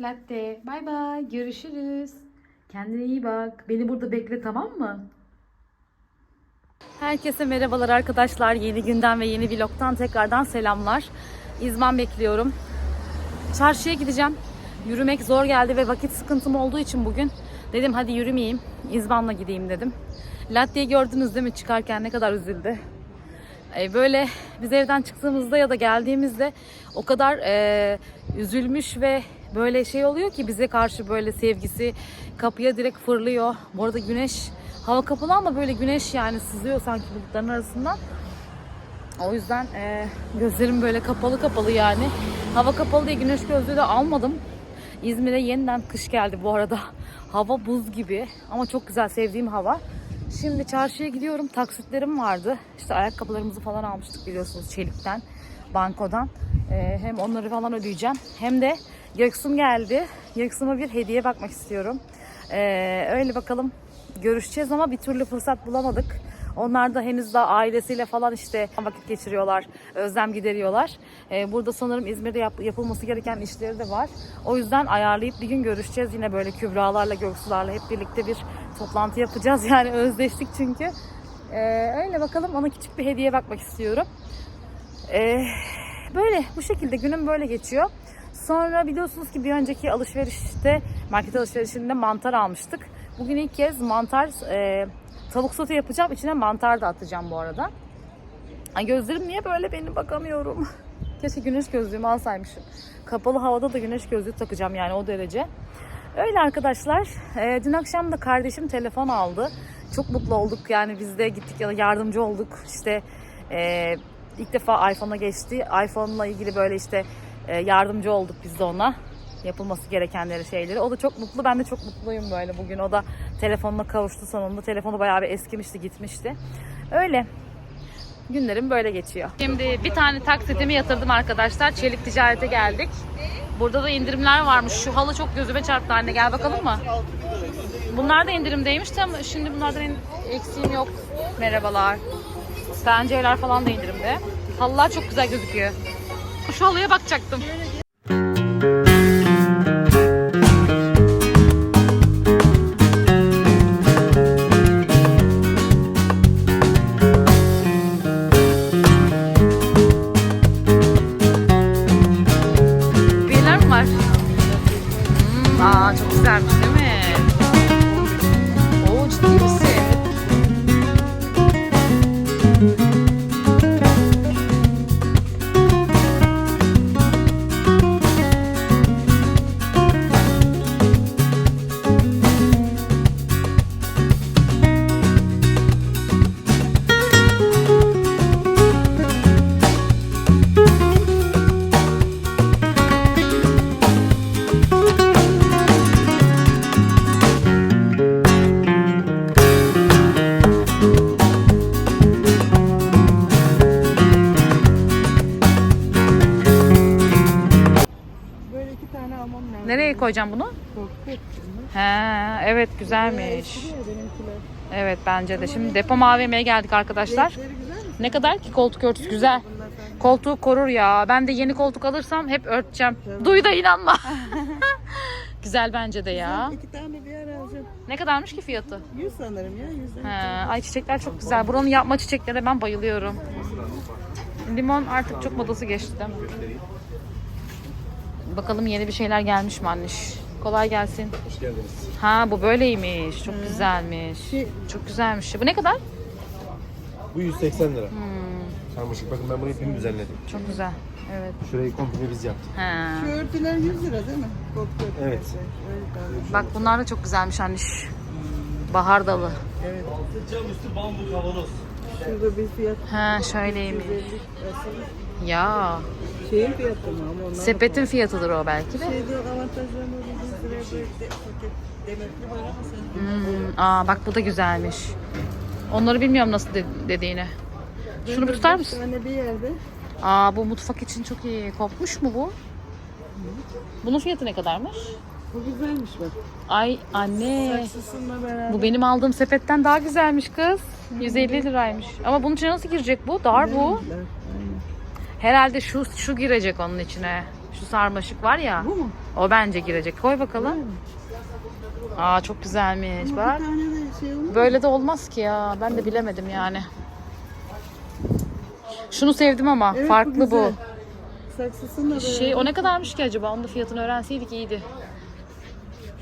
Latte. Bay bay. Görüşürüz. Kendine iyi bak. Beni burada bekle tamam mı? Herkese merhabalar arkadaşlar. Yeni günden ve yeni vlogtan tekrardan selamlar. İzman bekliyorum. Çarşıya gideceğim. Yürümek zor geldi ve vakit sıkıntım olduğu için bugün dedim hadi yürümeyeyim. İzban'la gideyim dedim. Latte'yi gördünüz değil mi çıkarken ne kadar üzüldü. E, böyle biz evden çıktığımızda ya da geldiğimizde o kadar e, üzülmüş ve böyle şey oluyor ki bize karşı böyle sevgisi kapıya direkt fırlıyor. Bu arada güneş hava kapalı ama böyle güneş yani sızıyor sanki bulutların arasından. O yüzden e, gözlerim böyle kapalı kapalı yani. Hava kapalı diye güneş gözlüğü de almadım. İzmir'e yeniden kış geldi bu arada. Hava buz gibi ama çok güzel sevdiğim hava. Şimdi çarşıya gidiyorum. Taksitlerim vardı. İşte ayakkabılarımızı falan almıştık biliyorsunuz çelikten, bankodan. E, hem onları falan ödeyeceğim. Hem de Göksun geldi. Göksun'a bir hediye bakmak istiyorum. E, öyle bakalım görüşeceğiz ama bir türlü fırsat bulamadık. Onlar da henüz daha ailesiyle falan işte vakit geçiriyorlar, özlem gideriyorlar. Ee, burada sanırım İzmir'de yap- yapılması gereken işleri de var. O yüzden ayarlayıp bir gün görüşeceğiz. Yine böyle Kübralarla, Göksularla hep birlikte bir toplantı yapacağız. Yani özleştik çünkü. Ee, öyle bakalım ona küçük bir hediye bakmak istiyorum. Ee, böyle bu şekilde günüm böyle geçiyor. Sonra biliyorsunuz ki bir önceki alışverişte market alışverişinde mantar almıştık. Bugün ilk kez mantar e, tavuk sote yapacağım. İçine mantar da atacağım bu arada. Ay gözlerim niye böyle benim bakamıyorum. Keşke güneş gözlüğümü alsaymışım. Kapalı havada da güneş gözlüğü takacağım yani o derece. Öyle arkadaşlar. E, dün akşam da kardeşim telefon aldı. Çok mutlu olduk yani biz de gittik ya yardımcı olduk. İşte e, ilk defa iPhone'a geçti. iPhone'la ilgili böyle işte yardımcı olduk biz de ona. Yapılması gerekenleri şeyleri. O da çok mutlu. Ben de çok mutluyum böyle bugün. O da telefonuna kavuştu sonunda. Telefonu bayağı bir eskimişti gitmişti. Öyle. Günlerim böyle geçiyor. Şimdi bir tane taksitimi yatırdım arkadaşlar. Çelik ticarete geldik. Burada da indirimler varmış. Şu halı çok gözüme çarptı anne. Gel bakalım mı? Bunlar da indirimdeymiş de ama şimdi bunlardan eksiğim yok. Merhabalar. Pencereler falan da indirimde. Halılar çok güzel gözüküyor. Şu halıya bakacaktım. Koyacağım bunu? He, evet güzelmiş. Eskiyor benimkiler. Evet bence de. Şimdi depo AVM'ye geldik arkadaşlar. Ne kadar ki koltuk örtüsü güzel. Koltuğu korur ya. Ben de yeni koltuk alırsam hep örteceğim. Duy da inanma. güzel bence de ya. İki tane bir ara alacağım. Ne kadarmış ki fiyatı? 100 sanırım ya. 100'den. He, ay çiçekler çok güzel. Buranın yapma çiçeklerine ben bayılıyorum. Limon artık çok modası geçti değil mi? Bakalım yeni bir şeyler gelmiş mi anneş? Kolay gelsin. Hoş geldiniz. Ha bu böyleymiş. Çok güzelmiş. Çok güzelmiş. Bu ne kadar? Bu 180 lira. Hmm, Sarmaşık bakın ben bunu ipimi düzenledim. çok güzel. Evet. Şurayı komple biz yaptık. Ha. Şu örtüler 100 lira değil mi? Kokpit. Evet. Öyle. Bak bunlar da çok güzelmiş anneş. Bahar dalı. Evet. Cam üstü bambu kavanoz. Şurada bir fiyat. Ha şöyleymiş. 150 aslında. Ya Şeyin fiyatı mı ama onlar sepetin fiyatıdır o belki de. Şeyde avantajlarını 100 liraya böyle de, paket demetli var ama sen Hmm, aa bak bu da güzelmiş. Onları bilmiyorum nasıl de- dediğini. Şunu bir tutar mısın? tane bir yerde Aa bu mutfak için çok iyi. Kopmuş mu bu? Bunun fiyatı ne kadarmış? bu güzelmiş bak. Ay anne. Saksısınla beraber. Bu benim aldığım sepetten daha güzelmiş kız. 150 liraymış. Ama bunun içine nasıl girecek bu? Dar bu. Aynen. Herhalde şu şu girecek onun içine. Şu sarmaşık var ya. Bu mu? O bence girecek. Koy bakalım. Aa çok güzelmiş. Bir Bak. tane de şey olmuş. Böyle de olmaz ki ya. Ben de bilemedim yani. Şunu sevdim ama Evet, farklı bu. güzel. Saksısını da böyle. Şey o ne kadarmış ki acaba? Onun da fiyatını öğrenseydik iyiydi.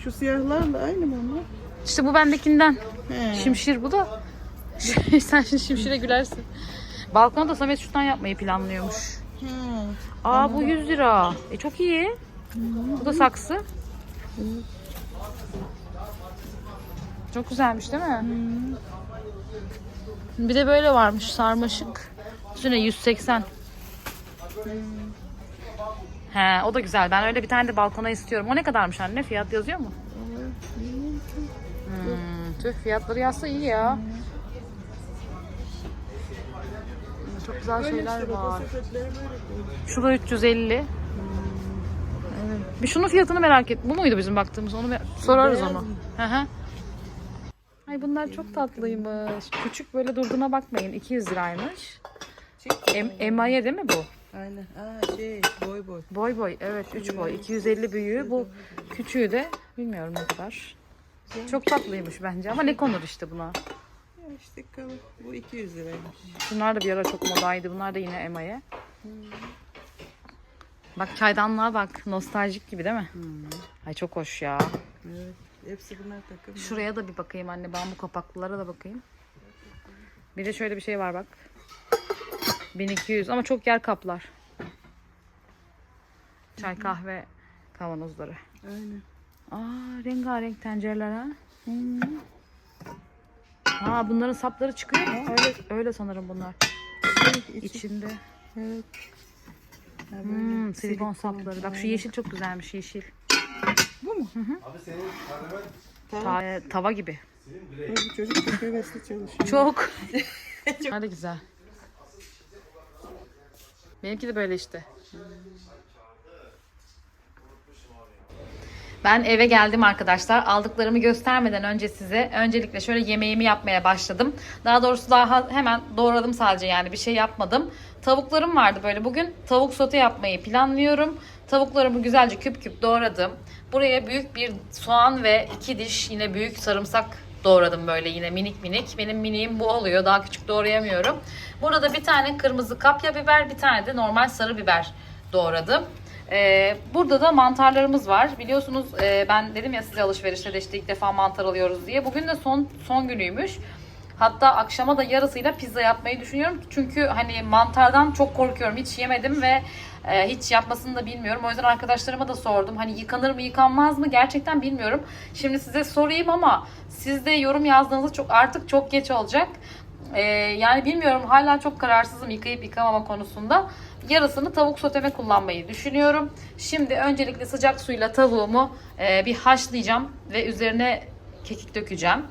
Şu siyahlarla aynı mı onlar? İşte bu bendekinden. He. Şimşir bu da. Sen şimdi şimşire gülersin. Balkona da Samet şuradan yapmayı planlıyormuş. He. Aa bu 100 lira. E çok iyi. Bu da saksı. Çok güzelmiş değil mi? Bir de böyle varmış sarmaşık. Üstüne 180. He o da güzel. Ben öyle bir tane de balkona istiyorum. O ne kadarmış anne? Fiyat yazıyor mu? Hmm, tüh fiyatları yazsa iyi ya. Çok güzel şeyler var. Şu da 350. Evet. Bir şunun fiyatını merak et. Bu muydu bizim baktığımız? Onu sorarız mı? Hı hı. Ay bunlar çok tatlıymış. Küçük böyle durduğuna bakmayın. 200 liraymış. Em emaye değil mi bu? Aynen. Aa şey boy boy. Boy boy. Evet 3 boy. 250 büyüğü. Bu küçüğü de bilmiyorum ne kadar. Çok tatlıymış bence ama ne konur işte buna. Ya işte kalın. Bu 200 liraymış. Bunlar da bir ara çok modaydı. Bunlar da yine emaye. Bak çaydanlığa bak. Nostaljik gibi değil mi? Ay çok hoş ya. Evet. Hepsi bunlar takım. Şuraya da bir bakayım anne. Bambu kapaklılara da bakayım. Bir de şöyle bir şey var bak. 1200 ama çok yer kaplar. Çay kahve kavanozları. Aynen. Aa rengarenk tencereler ha. Ha bunların sapları çıkıyor mu? Öyle öyle sanırım bunlar. Şey, içi- İçinde. Evet. Ha, böyle Hmm, silikon sapları. Bak şu yeşil çok güzelmiş yeşil. Bu mu? Abi senin Tamam. Ta- tava gibi. Bu çocuk çok hevesli çalışıyor. Çok. Bunlar da güzel. Benimki de böyle işte. Ben eve geldim arkadaşlar. Aldıklarımı göstermeden önce size öncelikle şöyle yemeğimi yapmaya başladım. Daha doğrusu daha hemen doğradım sadece yani bir şey yapmadım. Tavuklarım vardı böyle. Bugün tavuk sote yapmayı planlıyorum. Tavuklarımı güzelce küp küp doğradım. Buraya büyük bir soğan ve iki diş yine büyük sarımsak doğradım böyle yine minik minik. Benim miniğim bu oluyor. Daha küçük doğrayamıyorum. Burada da bir tane kırmızı kapya biber, bir tane de normal sarı biber doğradım. Ee, burada da mantarlarımız var. Biliyorsunuz e, ben dedim ya size alışverişte de işte ilk defa mantar alıyoruz diye. Bugün de son son günüymüş. Hatta akşama da yarısıyla pizza yapmayı düşünüyorum. Çünkü hani mantardan çok korkuyorum. Hiç yemedim ve e, hiç yapmasını da bilmiyorum. O yüzden arkadaşlarıma da sordum. Hani yıkanır mı yıkanmaz mı gerçekten bilmiyorum. Şimdi size sorayım ama siz de yorum yazdığınızda çok artık çok geç olacak. Ee, yani bilmiyorum hala çok kararsızım yıkayıp yıkamama konusunda. Yarısını tavuk soteme kullanmayı düşünüyorum. Şimdi öncelikle sıcak suyla tavuğumu e, bir haşlayacağım ve üzerine kekik dökeceğim.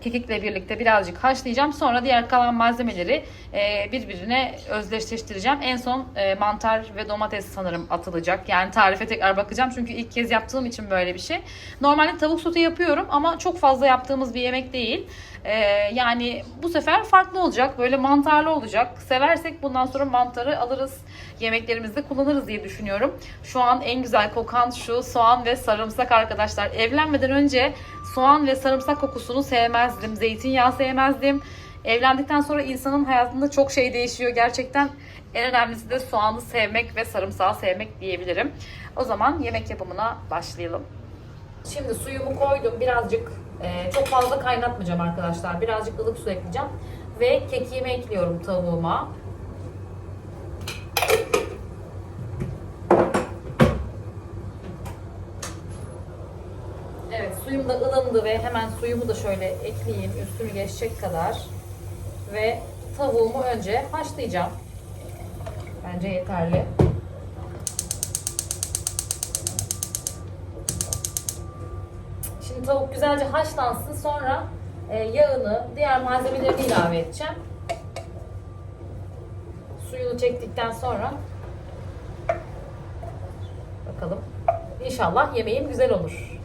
Kekikle birlikte birazcık haşlayacağım. Sonra diğer kalan malzemeleri e, birbirine özdeşleştireceğim. En son e, mantar ve domates sanırım atılacak. Yani tarife tekrar bakacağım. Çünkü ilk kez yaptığım için böyle bir şey. Normalde tavuk sote yapıyorum ama çok fazla yaptığımız bir yemek değil. E, yani bu sefer farklı olacak. Böyle mantarlı olacak. Seversek bundan sonra mantarı alırız. Yemeklerimizde kullanırız diye düşünüyorum. Şu an en güzel kokan şu soğan ve sarımsak arkadaşlar. Evlenmeden önce soğan ve sarımsak kokusunu sevmezdim. Zeytinyağı sevmezdim. Evlendikten sonra insanın hayatında çok şey değişiyor. Gerçekten en önemlisi de soğanı sevmek ve sarımsağı sevmek diyebilirim. O zaman yemek yapımına başlayalım. Şimdi suyumu koydum. Birazcık e, çok fazla kaynatmayacağım arkadaşlar. Birazcık ılık su ekleyeceğim. Ve kekiğimi ekliyorum tavuğuma. Evet ılındı ve hemen suyumu da şöyle ekleyeyim üstünü geçecek kadar. Ve tavuğumu önce haşlayacağım. Bence yeterli. Şimdi tavuk güzelce haşlansın sonra e, yağını, diğer malzemelerini ilave edeceğim. Suyunu çektikten sonra bakalım. İnşallah yemeğim güzel olur.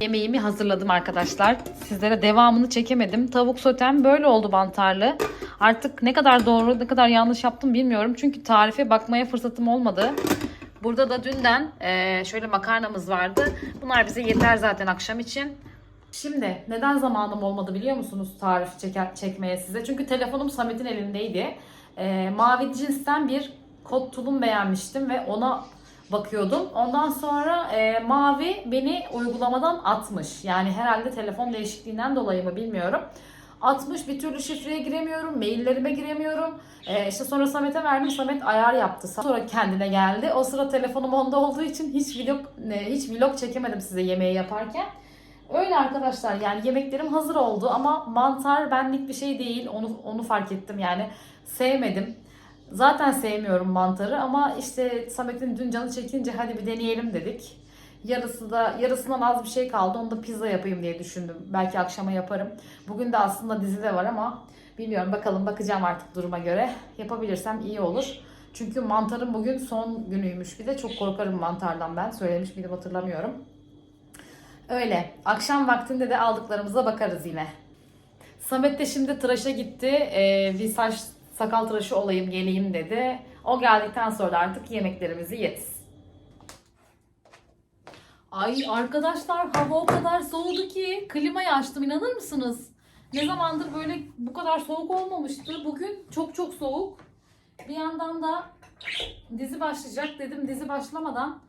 Yemeğimi hazırladım arkadaşlar. Sizlere devamını çekemedim. Tavuk sotem böyle oldu mantarlı. Artık ne kadar doğru ne kadar yanlış yaptım bilmiyorum. Çünkü tarife bakmaya fırsatım olmadı. Burada da dünden eee, şöyle makarnamız vardı. Bunlar bize yeter zaten akşam için. Şimdi neden zamanım olmadı biliyor musunuz tarif çeker, çekmeye size? Çünkü telefonum Samet'in elindeydi. Eee, mavi cinsten bir kot tulum beğenmiştim ve ona bakıyordum. Ondan sonra eee, mavi beni uygulamadan atmış. Yani herhalde telefon değişikliğinden dolayı mı bilmiyorum. Atmış bir türlü şifreye giremiyorum, maillerime giremiyorum. Ee, işte sonra Samet'e verdim, Samet ayar yaptı. Sonra kendine geldi. O sıra telefonum onda olduğu için hiç vlog ne, hiç vlog çekemedim size yemeği yaparken. Öyle arkadaşlar yani yemeklerim hazır oldu ama mantar benlik bir şey değil. Onu onu fark ettim yani sevmedim. Zaten sevmiyorum mantarı ama işte Samet'in dün canı çekince hadi bir deneyelim dedik. Yarısı da yarısından az bir şey kaldı. Onu da pizza yapayım diye düşündüm. Belki akşama yaparım. Bugün de aslında dizi de var ama bilmiyorum bakalım bakacağım artık duruma göre. Yapabilirsem iyi olur. Çünkü mantarın bugün son günüymüş bir de çok korkarım mantardan ben. Söylemiş miydim hatırlamıyorum. Öyle. Akşam vaktinde de aldıklarımıza bakarız yine. Samet de şimdi tıraşa gitti. Ee, bir saç sakal tıraşı olayım geleyim dedi. O geldikten sonra artık yemeklerimizi yeriz. Ay arkadaşlar hava o kadar soğudu ki klimayı açtım inanır mısınız? Ne zamandır böyle bu kadar soğuk olmamıştı. Bugün çok çok soğuk. Bir yandan da dizi başlayacak dedim. Dizi başlamadan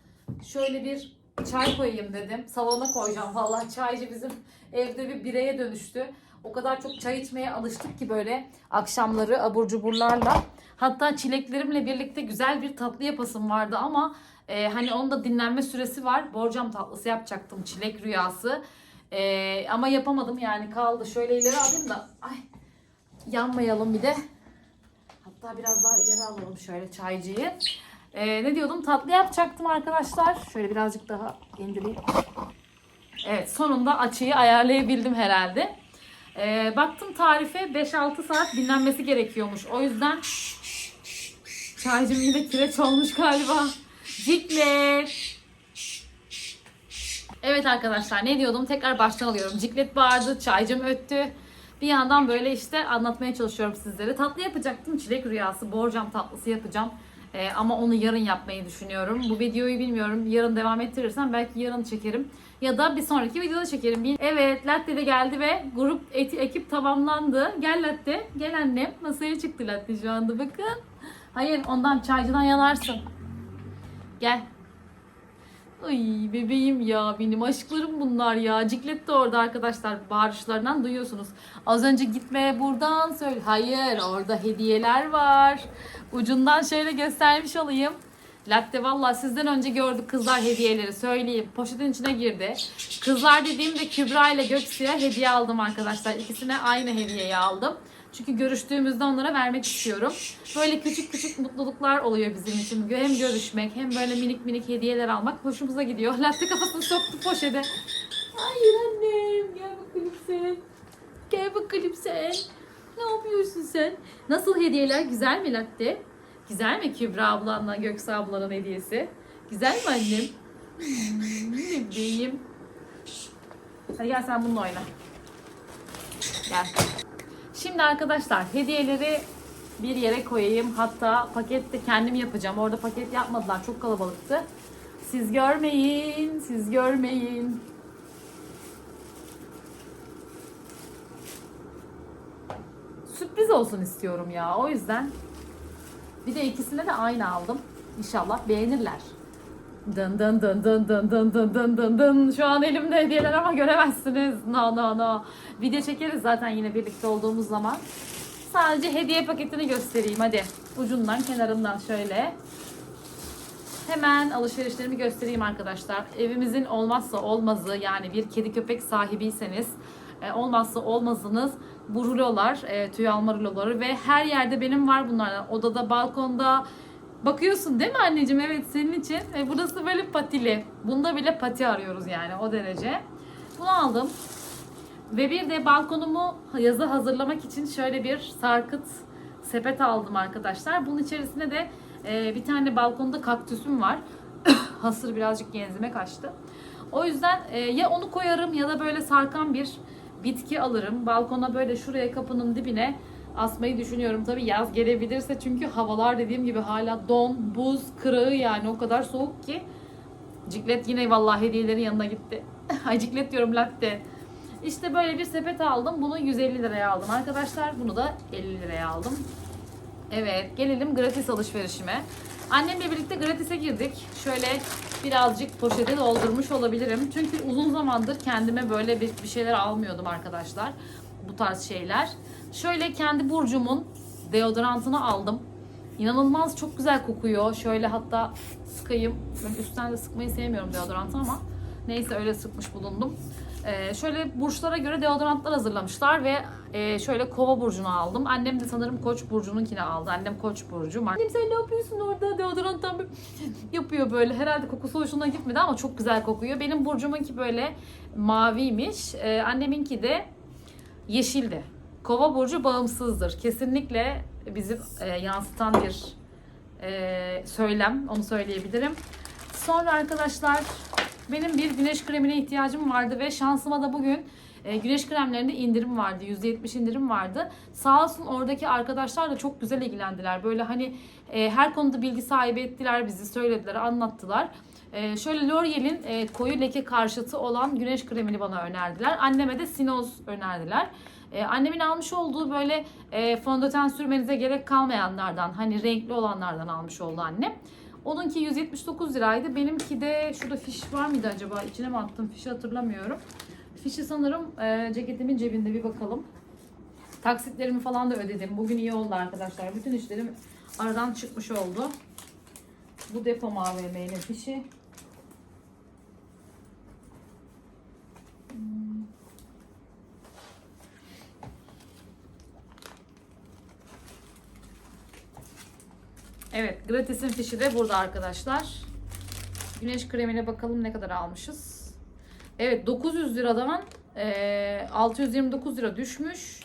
şöyle bir çay koyayım dedim. Salona koyacağım. Vallahi çaycı bizim evde bir bireye dönüştü. O kadar çok çay içmeye alıştık ki böyle akşamları abur cuburlarla. Hatta çileklerimle birlikte güzel bir tatlı yapasım vardı ama e, hani onun da dinlenme süresi var. Borcam tatlısı yapacaktım çilek rüyası. E, ama yapamadım yani kaldı. Şöyle ileri alayım da ay yanmayalım bir de. Hatta biraz daha ileri alalım şöyle çaycıyı. E, ne diyordum tatlı yapacaktım arkadaşlar. Şöyle birazcık daha indireyim. Evet sonunda açıyı ayarlayabildim herhalde. Ee, baktım tarife 5-6 saat dinlenmesi gerekiyormuş. O yüzden çaycım yine kireç olmuş galiba. Ciklet. Evet arkadaşlar ne diyordum tekrar baştan alıyorum. Ciklet bağırdı, çaycım öttü. Bir yandan böyle işte anlatmaya çalışıyorum sizlere. Tatlı yapacaktım. Çilek rüyası, borcam tatlısı yapacağım. Ee, ama onu yarın yapmayı düşünüyorum. Bu videoyu bilmiyorum. Yarın devam ettirirsem belki yarın çekerim. Ya da bir sonraki videoda çekerim. Evet Latte de geldi ve grup eti, ekip tamamlandı. Gel Latte. Gel annem. Masaya çıktı Latte şu anda bakın. Hayır ondan çaycıdan yanarsın. Gel. Ay bebeğim ya benim aşklarım bunlar ya. Ciklet de orada arkadaşlar bağırışlarından duyuyorsunuz. Az önce gitmeye buradan söyle. Hayır orada hediyeler var. Ucundan şöyle göstermiş olayım. Latte valla sizden önce gördük kızlar hediyeleri söyleyeyim. Poşetin içine girdi. Kızlar dediğimde Kübra ile Göksu'ya hediye aldım arkadaşlar. İkisine aynı hediyeyi aldım. Çünkü görüştüğümüzde onlara vermek istiyorum. Böyle küçük küçük mutluluklar oluyor bizim için. Hem görüşmek hem böyle minik minik hediyeler almak hoşumuza gidiyor. Latte kafasını soktu poşete. Hayır annem gel bakalım sen. Gel bakalım sen. Ne yapıyorsun sen? Nasıl hediyeler? Güzel mi Latte? Güzel mi Kübra ablanla Göksu ablanın hediyesi? Güzel mi annem? Hmm, bebeğim. Hadi gel sen bununla oyna. Gel. Şimdi arkadaşlar hediyeleri bir yere koyayım. Hatta paket de kendim yapacağım. Orada paket yapmadılar. Çok kalabalıktı. Siz görmeyin. Siz görmeyin. Sürpriz olsun istiyorum ya. O yüzden bir de ikisine de aynı aldım. İnşallah beğenirler. Dın dın dın dın dın dın dın dın dın dın. Şu an elimde hediyeler ama göremezsiniz. No no no. Video çekeriz zaten yine birlikte olduğumuz zaman. Sadece hediye paketini göstereyim hadi. Ucundan kenarından şöyle. Hemen alışverişlerimi göstereyim arkadaşlar. Evimizin olmazsa olmazı yani bir kedi köpek sahibiyseniz e, olmazsa olmazınız bu rulolar, e, tüy alma ruloları ve her yerde benim var bunlardan. Odada, balkonda bakıyorsun değil mi anneciğim? Evet senin için. E, burası böyle patili. Bunda bile pati arıyoruz yani o derece. Bunu aldım. Ve bir de balkonumu yazı hazırlamak için şöyle bir sarkıt sepet aldım arkadaşlar. Bunun içerisinde de e, bir tane balkonda kaktüsüm var. Hasır birazcık genzime kaçtı. O yüzden e, ya onu koyarım ya da böyle sarkan bir bitki alırım. Balkona böyle şuraya kapının dibine asmayı düşünüyorum. Tabii yaz gelebilirse çünkü havalar dediğim gibi hala don, buz, kırığı yani o kadar soğuk ki. Ciklet yine vallahi hediyelerin yanına gitti. Ay ciklet diyorum latte. İşte böyle bir sepet aldım. Bunu 150 liraya aldım arkadaşlar. Bunu da 50 liraya aldım. Evet gelelim gratis alışverişime. Annemle birlikte gratis'e girdik. Şöyle birazcık poşete doldurmuş olabilirim. Çünkü uzun zamandır kendime böyle bir, bir şeyler almıyordum arkadaşlar. Bu tarz şeyler. Şöyle kendi burcumun deodorantını aldım. İnanılmaz çok güzel kokuyor. Şöyle hatta sıkayım. Ben üstten de sıkmayı sevmiyorum deodorantı ama neyse öyle sıkmış bulundum. Ee, şöyle burçlara göre deodorantlar hazırlamışlar ve e, şöyle kova burcunu aldım. Annem de sanırım koç burcununkini aldı. Annem koç burcu. Annem sen ne yapıyorsun orada deodoranttan böyle yapıyor böyle. Herhalde kokusu hoşuna gitmedi ama çok güzel kokuyor. Benim burcumunki böyle maviymiş. Ee, anneminki de yeşildi. Kova burcu bağımsızdır. Kesinlikle bizi e, yansıtan bir e, söylem. Onu söyleyebilirim. Sonra arkadaşlar benim bir güneş kremine ihtiyacım vardı ve şansıma da bugün e, güneş kremlerinde indirim vardı. %70 indirim vardı. Sağ olsun oradaki arkadaşlar da çok güzel ilgilendiler. Böyle hani e, her konuda bilgi sahibi ettiler bizi, söylediler, anlattılar. E, şöyle L'Oreal'in e, koyu leke karşıtı olan güneş kremini bana önerdiler. Anneme de Sinoz önerdiler. E, annemin almış olduğu böyle e, fondöten sürmenize gerek kalmayanlardan, hani renkli olanlardan almış oldu annem. Onunki 179 liraydı. Benimki de şurada fiş var mıydı acaba? İçine mi attım? Fişi hatırlamıyorum. Fişi sanırım e, ceketimin cebinde bir bakalım. Taksitlerimi falan da ödedim. Bugün iyi oldu arkadaşlar. Bütün işlerim aradan çıkmış oldu. Bu depo AVM'nin fişi. Evet, gratis'in fişi de burada arkadaşlar. Güneş kremine bakalım ne kadar almışız. Evet, 900 liradan eee, 629 lira düşmüş.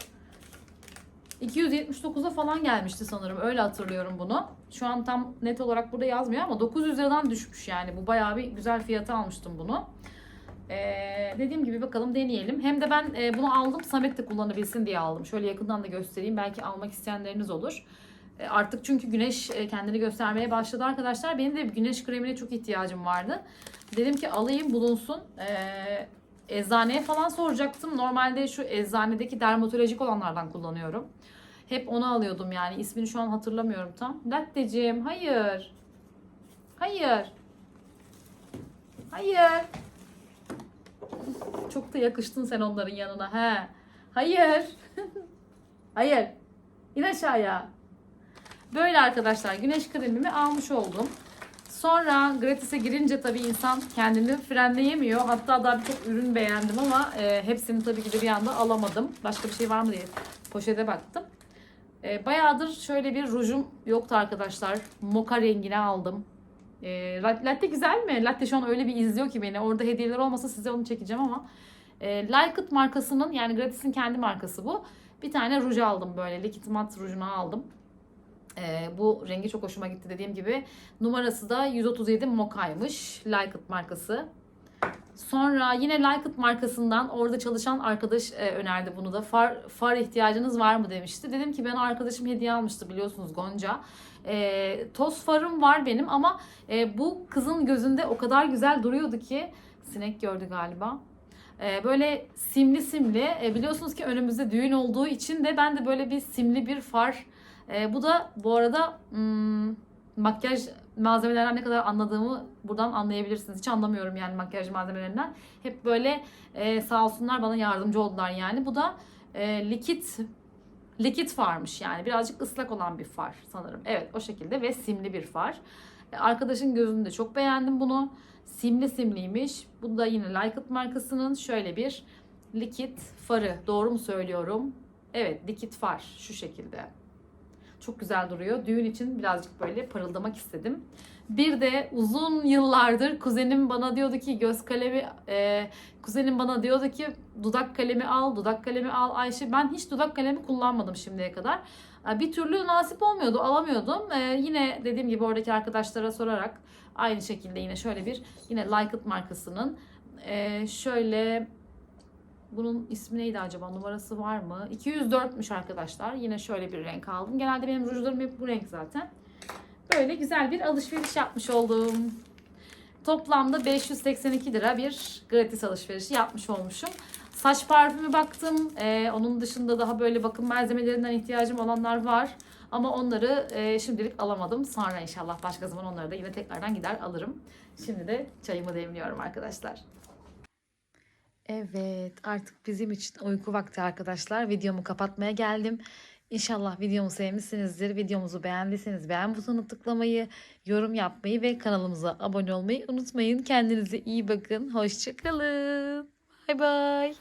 279'a falan gelmişti sanırım. Öyle hatırlıyorum bunu. Şu an tam net olarak burada yazmıyor ama 900 liradan düşmüş yani. Bu bayağı bir güzel fiyata almıştım bunu. Ee, dediğim gibi bakalım deneyelim. Hem de ben e, bunu aldım Samet de kullanabilsin diye aldım. Şöyle yakından da göstereyim. Belki almak isteyenleriniz olur. E, artık çünkü güneş e, kendini göstermeye başladı arkadaşlar. Benim de güneş kremine çok ihtiyacım vardı. Dedim ki alayım bulunsun. E, eczaneye falan soracaktım. Normalde şu eczanedeki dermatolojik olanlardan kullanıyorum. Hep onu alıyordum yani. İsmini şu an hatırlamıyorum tam. Latteciğim hayır. Hayır. Hayır. Çok da yakıştın sen onların yanına. He. Hayır. Hayır. İn aşağıya. Böyle arkadaşlar güneş kremimi almış oldum. Sonra gratis'e girince tabii insan kendini frenleyemiyor. Hatta daha birçok ürün beğendim ama e, hepsini tabii ki de bir anda alamadım. Başka bir şey var mı diye poşete baktım. E, bayağıdır şöyle bir rujum yoktu arkadaşlar. Moka rengine aldım. E, latte güzel mi? Latte şu an öyle bir izliyor ki beni. Orada hediyeler olmasa size onu çekeceğim ama. E, Like It markasının yani gratis'in kendi markası bu. Bir tane ruj aldım böyle. Liquid Matte rujunu aldım. Ee, bu rengi çok hoşuma gitti dediğim gibi. Numarası da 137 Moka'ymış. Like It markası. Sonra yine Like It markasından orada çalışan arkadaş e, önerdi bunu da. Far, far ihtiyacınız var mı demişti. Dedim ki ben arkadaşım hediye almıştı biliyorsunuz Gonca. E, toz farım var benim ama e, bu kızın gözünde o kadar güzel duruyordu ki. Sinek gördü galiba. E, böyle simli simli. E, biliyorsunuz ki önümüzde düğün olduğu için de ben de böyle bir simli bir far e, bu da bu arada hmm, makyaj malzemelerinden ne kadar anladığımı buradan anlayabilirsiniz. Hiç anlamıyorum yani makyaj malzemelerinden. Hep böyle e, sağ olsunlar bana yardımcı oldular yani. Bu da e, likit likit farmış yani birazcık ıslak olan bir far sanırım. Evet o şekilde ve simli bir far. E, arkadaşın gözünde çok beğendim bunu. Simli simliymiş. Bu da yine It markasının şöyle bir likit farı. Doğru mu söylüyorum? Evet likit far şu şekilde. Çok güzel duruyor. Düğün için birazcık böyle parıldamak istedim. Bir de uzun yıllardır kuzenim bana diyordu ki göz kalemi, e, kuzenim bana diyordu ki dudak kalemi al, dudak kalemi al Ayşe. Ben hiç dudak kalemi kullanmadım şimdiye kadar. E, Bir türlü nasip olmuyordu, alamıyordum. E, yine dediğim gibi oradaki arkadaşlara sorarak aynı şekilde yine şöyle bir yine Like It markasının e, şöyle Bunun ismi neydi acaba? Numarası var mı? 204'müş arkadaşlar. Yine şöyle bir renk aldım. Genelde benim rujlarım hep bu renk zaten. Böyle güzel bir alışveriş yapmış oldum. Toplamda 582 lira bir gratis alışverişi yapmış olmuşum. Saç parfümü baktım. Ee, onun dışında daha böyle bakım malzemelerinden ihtiyacım olanlar var. Ama onları e, şimdilik alamadım. Sonra inşallah başka zaman onları da yine tekrardan gider alırım. Şimdi de çayımı demliyorum arkadaşlar. Evet artık bizim için uyku vakti arkadaşlar. Videomu kapatmaya geldim. İnşallah videomu sevmişsinizdir. Videomuzu beğendiyseniz beğen butonuna tıklamayı, yorum yapmayı ve kanalımıza abone olmayı unutmayın. Kendinize iyi bakın. Hoşçakalın. Bay bay.